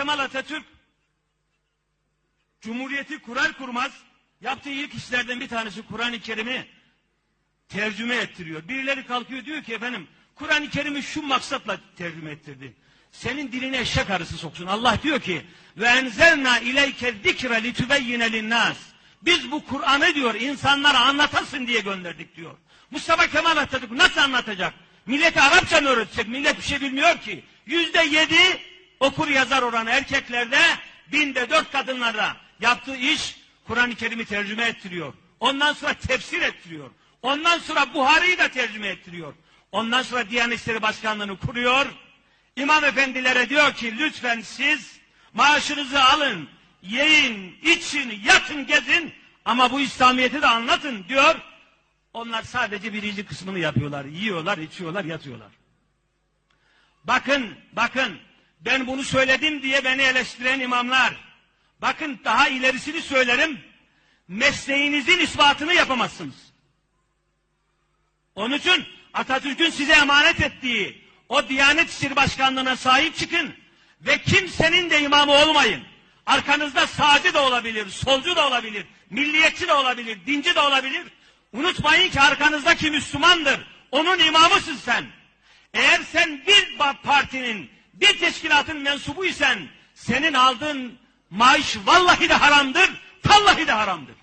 Kemal Atatürk Cumhuriyeti kurar kurmaz yaptığı ilk işlerden bir tanesi Kur'an-ı Kerim'i tercüme ettiriyor. Birileri kalkıyor diyor ki efendim Kur'an-ı Kerim'i şu maksatla tercüme ettirdi. Senin diline eşek arısı soksun. Allah diyor ki ve enzelna ileyke zikre litübeyyine linnas. Biz bu Kur'an'ı diyor insanlara anlatasın diye gönderdik diyor. Mustafa Kemal Atatürk nasıl anlatacak? Millete Arapça mı öğretecek? Millet bir şey bilmiyor ki. Yüzde yedi okur yazar oranı erkeklerde, binde dört kadınlarda yaptığı iş Kur'an-ı Kerim'i tercüme ettiriyor. Ondan sonra tefsir ettiriyor. Ondan sonra Buhari'yi de tercüme ettiriyor. Ondan sonra Diyanet İşleri Başkanlığı'nı kuruyor. İmam efendilere diyor ki lütfen siz maaşınızı alın, yiyin, için, yatın, gezin ama bu İslamiyet'i de anlatın diyor. Onlar sadece birinci kısmını yapıyorlar. Yiyorlar, içiyorlar, yatıyorlar. Bakın, bakın ben bunu söyledim diye beni eleştiren imamlar. Bakın daha ilerisini söylerim. Mesleğinizin ispatını yapamazsınız. Onun için Atatürk'ün size emanet ettiği o Diyanet İşleri Başkanlığı'na sahip çıkın ve kimsenin de imamı olmayın. Arkanızda sağcı da olabilir, solcu da olabilir, milliyetçi de olabilir, dinci de olabilir. Unutmayın ki arkanızdaki Müslümandır. Onun imamısın sen. Eğer sen bir partinin, bir teşkilatın mensubuysan senin aldığın maaş vallahi de haramdır, tallahi de haramdır.